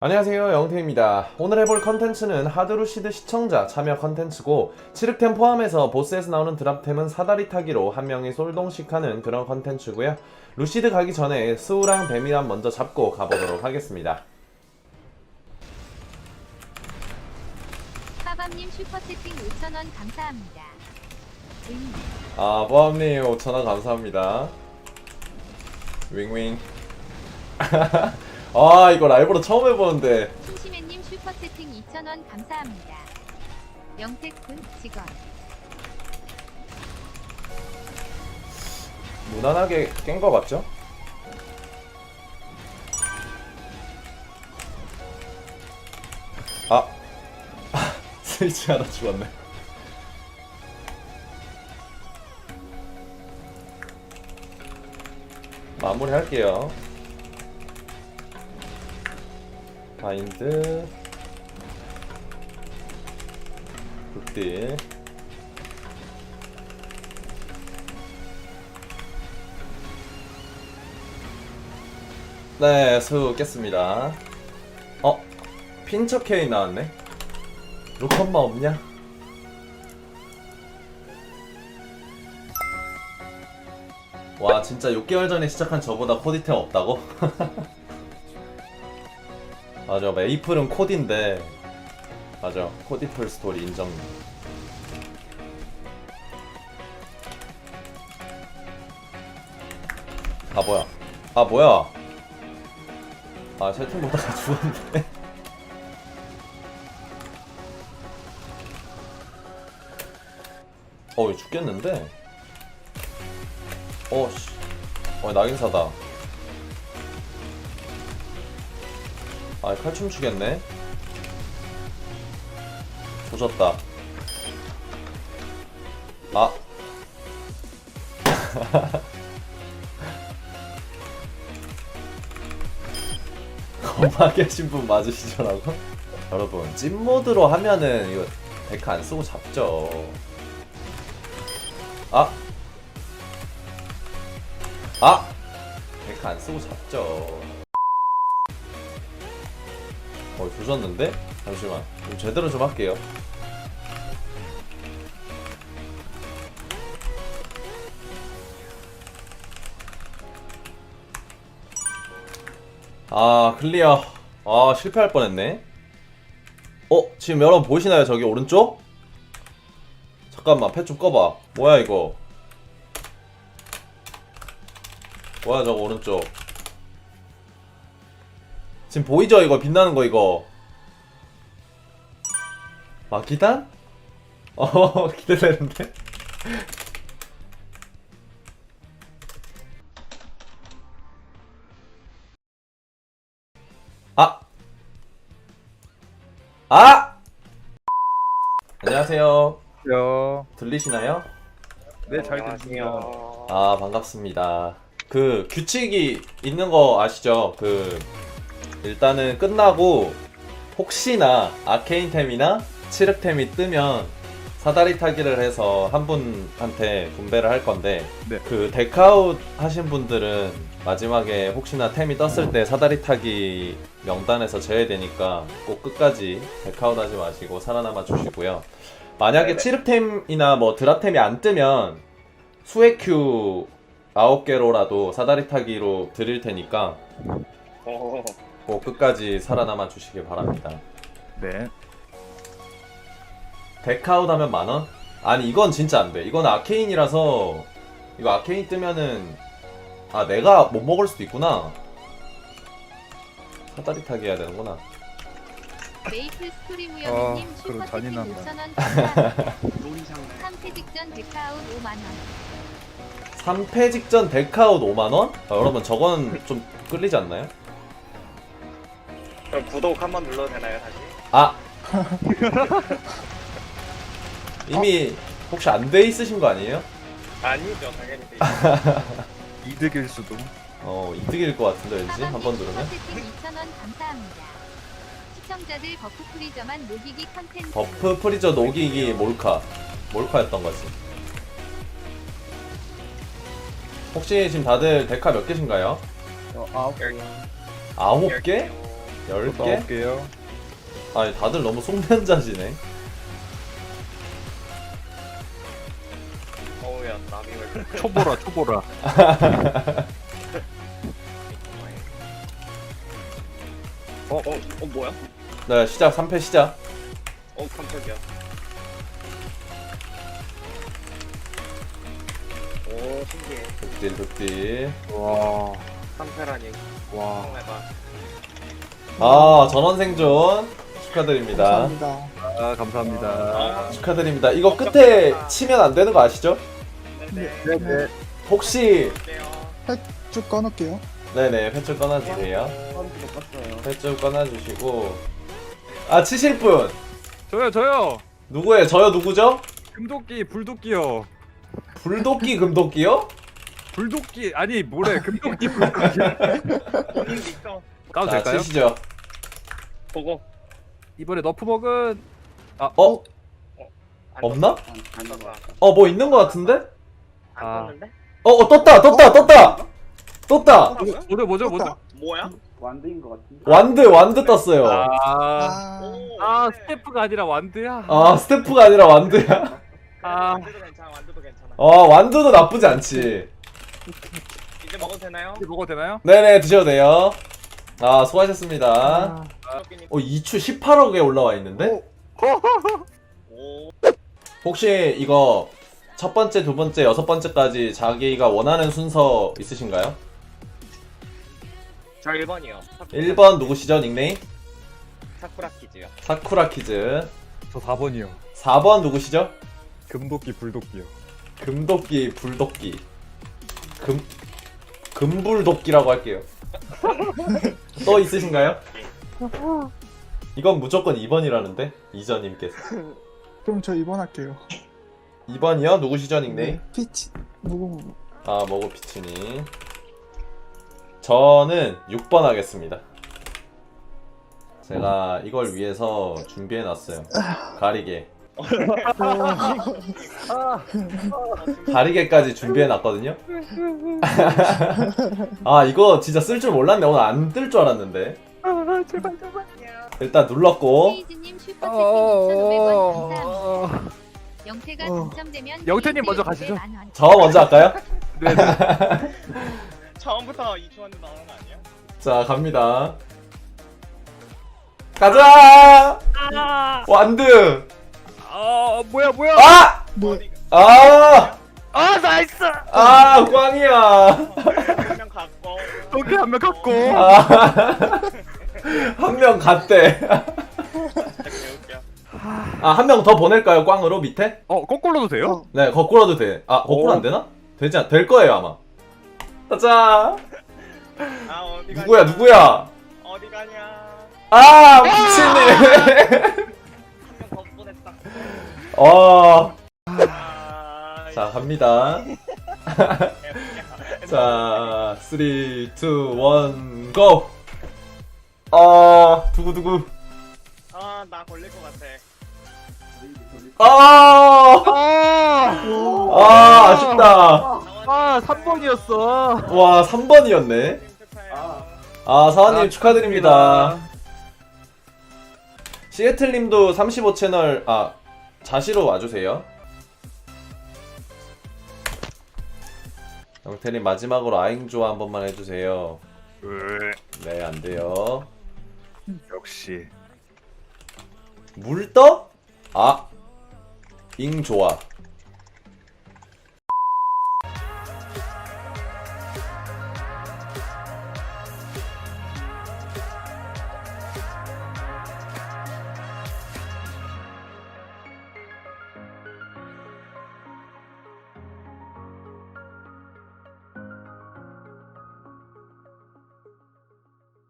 안녕하세요 영태입니다. 오늘 해볼 컨텐츠는 하드루시드 시청자 참여 컨텐츠고 칠흑템 포함해서 보스에서 나오는 드랍템은 사다리 타기로 한 명이 솔동씩 하는 그런 컨텐츠고요. 루시드 가기 전에 스우랑 뱀이랑 먼저 잡고 가보도록 하겠습니다. 하밤님 슈퍼채팅 5,000원 감사합니다. 응, 아 보암님 5천원 감사합니다. 윙윙 아 이거 라이브로 처음 해보는데 심심해님 슈퍼채팅 2,000원 감사합니다. 영택군 직원. 무난하게 깬 거 맞죠? 아 스위치 하나 죽었네 마무리 할게요 바인드 굿딜 네, 수 깼습니다. 어? 핀처 K 나왔네? 로컨마 없냐? 와, 진짜 6개월 전에 시작한 저보다 코디템 없다고? 맞아, 메이플은 코디인데. 맞아, 코디플 스토리 인정. 아, 뭐야. 아, 뭐야. 아 채팅 보다가 죽었는데 어 이거 죽겠는데 어씨 어 낙인사다 아 칼춤 추겠네 조졌다 아 거마 계신 분 맞으시더라고? 여러분 찐모드로 하면은 이거 데크 안 쓰고 잡죠 아! 아! 데크 안 쓰고 잡죠 어 조졌는데? 잠시만. 좀 제대로 좀 할게요. 아 클리어. 아 실패할 뻔했네. 어 지금 여러분 보이시나요 저기 오른쪽? 잠깐만 펫 좀 꺼봐. 뭐야 이거? 뭐야 저거 오른쪽 지금 보이죠 이거 빛나는 거 이거 마기단? 어 기대되는데? 아! 아! 안녕하세요. 요. 들리시나요? 네, 잘 들리시네요. 아, 반갑습니다. 그 규칙이 있는 거 아시죠? 그 일단은 끝나고 혹시나 아케인템이나 칠흑템이 뜨면 사다리 타기를 해서 한 분한테 분배를 할 건데 네. 그 데카웃 하신 분들은 마지막에 혹시나 템이 떴을 때 사다리 타기 명단에서 제외되니까 꼭 끝까지 데카웃 하지 마시고 살아남아 주시고요. 만약에 칠흑템이나 뭐 드랍템이 안 뜨면 수액 큐 9개로라도 사다리 타기로 드릴 테니까 어, 꼭 끝까지 살아남아 주시길 바랍니다. 네. 데카웃 하면 만원? 아니 이건 진짜 안 돼. 이건 아케인이라서 이거 아케인 뜨면은 아 내가 못 먹을 수도 있구나. 사다리 타기 해야 되는구나. 메이플 스토리 아, 무영님 그럼 슈퍼채팅 잔인한다. 5,000원 감사합니다. 3패 직전 데카웃 5만원. 3패 직전 데카웃 5만원? 아, 여러분 저건 좀 끌리지 않나요? 그럼 구독 한 번 눌러도 되나요 다시? 아! 이미 혹시 안 돼 있으신 거 아니에요? 아니죠 당연히 돼 있죠. 이득일 수도. 어 이득일 것 같은데 왠지 한 번 누르면 슈퍼채팅 2,000원 감사합니다. 시청자들 버프 프리저만 녹이기 컨텐츠. 버프 프리저 녹이기 몰카 몰카였던 거지 혹시 지금 다들 데카 몇 개신가요? 어, 아홉 열- 아홉 열 개? 개요. 10개? 넣을게요. 아니 다들 너무 송면자지네 어우야 남이 왜 초보라 초보라. 어? 어? 어 뭐야? 네 시작 3패 시작 어 깜짝이야 오 신기해 득딜 득딜 와. 상패라니 와. 성해봐 아 전원 생존 축하드립니다 감사합니다. 아 감사합니다. 축하드립니다 이거 끝에 치면 안 되는 거 아시죠? 네네 네네. 혹시 어때요? 쭉 꺼놓을게요. 네네 펫줄 꺼놔주세요 펫줄 꺼놔주시고 아 치실 분 저요 저요. 누구예요? 저요 누구죠? 금도끼 불도끼요. 불도끼 금도끼요? 불도끼 아니 뭐래 금도끼 불도끼. 까도 자 될까요? 치시죠 보고 이번에 너프먹은 어? 안 없나? 안 떴어 어 뭐 있는 거 같은데? 안 아. 떴는데? 어, 어 떴다 떴다 떴다 떴다 뭐죠 뭐죠 뭐죠? 뭐야? 완드 완드 떴어요 아, 아, 오, 아 네. 스태프가 아니라 완드야. 아 스태프가 아니라 완드야 아. 완두도 괜찮아 완두도 괜찮아 어 완드도 나쁘지 않지 이제 먹어도 되나요? 이제 먹어도 되나요? 네네 드셔도 돼요 아 수고하셨습니다 아. 어 2추 18억에 올라와 있는데? 오 혹시 이거 첫 번째, 두 번째, 여섯 번째까지 자기가 원하는 순서 있으신가요? 저 1번이요 1번 누구시죠 닉네임? 사쿠라 퀴즈요 사쿠라 키즈 저 4번이요. 4번 누구시죠? 금도끼 불도끼요. 금도끼 불도끼 금 금불도끼라고 할게요 또 있으신가요? 이건 무조건 2번이라는데 이전님께서 그럼 저 이번 할게요. 2번이요? 누구시죠 닉네임? 피치 무궁무. 아 머고 피치니 저는 6번 하겠습니다 제가 이걸 위해서 준비해놨어요 가리개 가리개까지 준비해놨거든요 아 이거 진짜 쓸 줄 몰랐네 오늘 안 뜰 줄 알았는데 일단 눌렀고 페이지님 슈퍼 채팅 2,500원 감사합니다. 영태가 어. 당첨되면 영태님 먼저 가시죠. 저 먼저 할까요? 네. 처음부터 이초한테 나오는 거 아니에요? 자 갑니다 가자 완드 아 뭐야 뭐야? 아! 뭐 아! 아 나이스. 아 꽝이야 한명 갖고 도끼 한 명 갖고. 아, 한 명 갔대. 개웃겨 아, 한 명 더 보낼까요? 꽝으로 밑에? 어 거꾸로도 돼요? 어. 네, 거꾸로도 돼. 아, 거꾸로 오. 안 되나? 되지 않, 될 거예요, 아마. 가자. 아 어디 누구야? 누구야? 어디 가냐 아, 미친님. 어, 아 자, 갑니다. 자, 3, 2, 1, GO! 아, 두구두구. 아 나 걸릴 것 같아 아! 아. 아, 아쉽다. 아 3번이었어. 와, 3번이었네. 축하해요 아, 사원님 아, 축하드립니다. 시애틀님도 35 채널 아 자시로 와주세요. 영태님 마지막으로 아잉 조아 한 번만 해주세요. 네, 안 돼요. 역시. 물떠? 아, 잉조아.